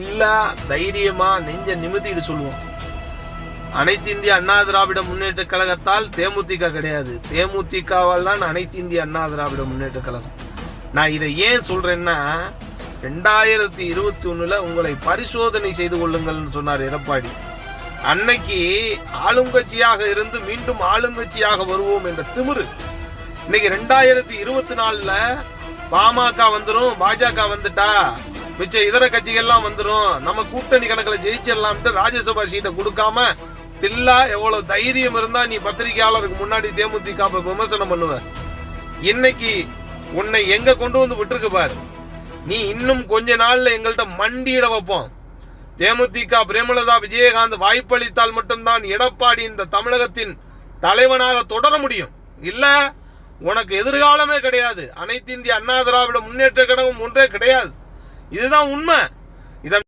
எல்லா தைரியமா நெஞ்ச நிமித்திட்டு சொல்லுவோம். அனைத்து இந்திய அண்ணா திராவிட முன்னேற்ற கழகத்தால் தேமுதிக கிடையாது. தேமுதிகவால் தான் அனைத்து இந்திய அண்ணா திராவிட முன்னேற்ற கழகம். நான் இதை ஏன் சொல்றேன்னா ரெண்டாயிரத்தி இருபத்தி ஒண்ணுல உங்களை பரிசோதனை செய்து கொள்ளுங்கள்னு சொன்னார் எடப்பாடி. அன்னைக்கு ஆளுங்கட்சியாக இருந்து மீண்டும் ஆளுங்கட்சியாக வருவோம் என்ற திமிரு. இன்னைக்கு ரெண்டாயிரத்தி இருபத்தி நாலுல பாமக வந்துடும் பாஜக வந்துட்டா மிச்ச இதர கட்சிகள்லாம் வந்துடும் நம்ம கூட்டணி கணக்குல ஜெயிச்சிடலாம்ட்டு ராஜ்யசபா சீட்டை கொடுக்காம தில்லா எவ்வளவு தைரியம் இருந்தா நீ பத்திரிகையாளருக்கு முன்னாடி தேமுதிக விமர்சனம் பண்ணுவ. இன்னைக்கு உன்னை எங்க கொண்டு வந்து விட்டுருக்கு பாரு. நீ இன்னும் கொஞ்ச நாள்ல எங்கள்கிட்ட மண்டியிட வைப்போம். தேமுதிக பிரேமலதா விஜயகாந்த் வாய்ப்பளித்தால் மட்டும்தான் எடப்பாடி இந்த தமிழகத்தின் தலைவனாக தொடர முடியும். இல்ல உனக்கு எதிர்காலமே கிடையாது. அனைத்து இந்திய அண்ணா திராவிட முன்னேற்ற கழகம் ஒன்றே கிடையாது. இதுதான் உண்மை. இதை